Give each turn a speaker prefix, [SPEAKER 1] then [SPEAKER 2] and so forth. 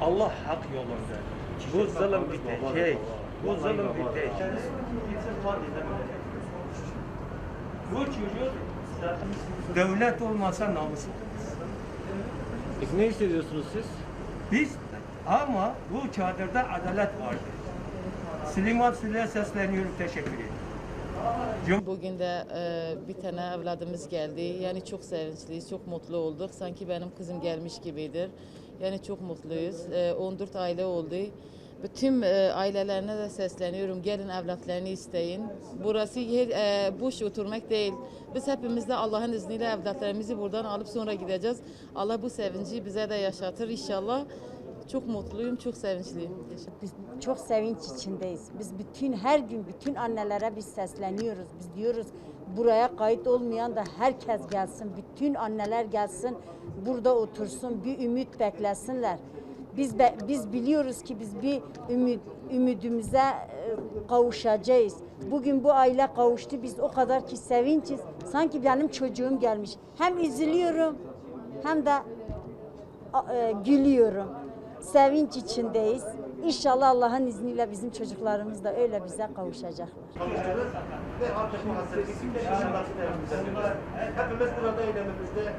[SPEAKER 1] Allah hak yolunda. Bu zulüm bitecek. Bu zulüm bitecek. Kimsiz Bu çocuk devlet olmasa namusu.
[SPEAKER 2] Peki ne hissediyorsunuz siz?
[SPEAKER 1] Biz ama bu çadırda adalet vardır. Süleyman Süley'e sesleniyorum. Teşekkür ederim.
[SPEAKER 3] Bugün de e, bir tane evladımız geldi. Yani çok sevinçliyiz, çok mutlu olduk. Sanki benim kızım gelmiş gibidir. Yani çok mutluyuz. E, 14 aile oldu. Bütün e, ailelerine de sesleniyorum. Gelin evlatlarını isteyin. Burası yer, e, boş oturmak değil. Biz hepimiz de Allah'ın izniyle evlatlarımızı buradan alıp sonra gideceğiz. Allah bu sevinci bize de yaşatır inşallah. Çok mutluyum, çok sevinçliyim.
[SPEAKER 4] Biz çok sevinç içindeyiz. Biz bütün her gün bütün annelere biz sesleniyoruz. Biz diyoruz buraya kayıt olmayan da herkes gelsin. Bütün anneler gelsin. Burada otursun. Bir ümit beklesinler. Biz be- biz biliyoruz ki biz bir ümit ümidimize e, kavuşacağız. Bugün bu aile kavuştu. Biz o kadar ki sevinçiz. Sanki benim çocuğum gelmiş. Hem üzülüyorum hem de e, gülüyorum. Sevinç içindeyiz. İnşallah Allah'ın izniyle bizim çocuklarımız da öyle bize kavuşacaklar.
[SPEAKER 5] hepimiz burada evimizde